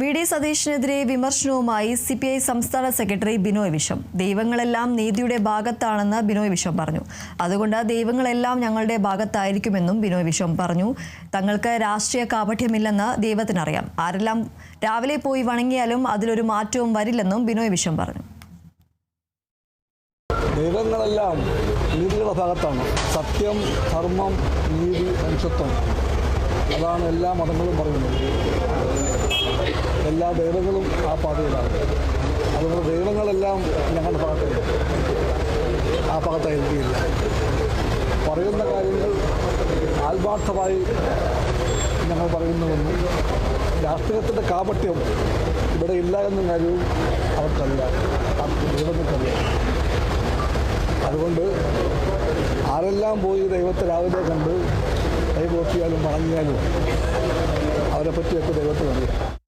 V D സതീഷിനെതിരെ വിമർശനവുമായി C P I സംസ്ഥാന സെക്രട്ടറി ബിനോയ് വിശ്വം. ദൈവങ്ങളെല്ലാം നീതിയുടെ ഭാഗത്താണെന്ന് ബിനോയ് വിശ്വം പറഞ്ഞു. അതുകൊണ്ട് ദൈവങ്ങളെല്ലാം ഞങ്ങളുടെ ഭാഗത്തായിരിക്കുമെന്നും ബിനോയ് വിശ്വം പറഞ്ഞു. തങ്ങൾക്ക് രാഷ്ട്രീയ കാപഠ്യമില്ലെന്ന് ദൈവത്തിനറിയാം. ആരെല്ലാം രാവിലെ പോയി വണങ്ങിയാലും അതിലൊരു മാറ്റവും വരില്ലെന്നും ബിനോയ് വിശ്വം പറഞ്ഞു. ദൈവങ്ങളെല്ലാം നീതിയുടെ ഭാഗത്താണ്. സത്യം ധർമ്മം നീതി മനുഷ്യത്വം. അതാണ് എല്ലാ മതങ്ങളും പറയുന്നത്. എല്ലാ ദൈവങ്ങളും ആ പാതയിലാണ്. അതുകൊണ്ട് ദൈവങ്ങളെല്ലാം ഞങ്ങളുടെ ഭാഗത്തുണ്ട്. ആ ഭാഗത്തായിരിക്കില്ല പറയുന്ന കാര്യങ്ങൾ ആത്മാർത്ഥമായി ഞങ്ങൾ പറയുന്നുവെന്നും രാഷ്ട്രീയത്തിന്റെ കാപട്യം ഇവിടെ ഇല്ല എന്ന കാര്യവും അവർക്കറിയാം. അവർക്ക് ദൈവങ്ങൾക്കറിയാം. അതുകൊണ്ട് ആരെല്ലാം പോയി ദൈവത്തെ രാവിലെ കണ്ട് കൈപോക്കിയാലും പറഞ്ഞാലും അവരെ പറ്റിയൊക്കെ ദൈവത്തിനറിയാം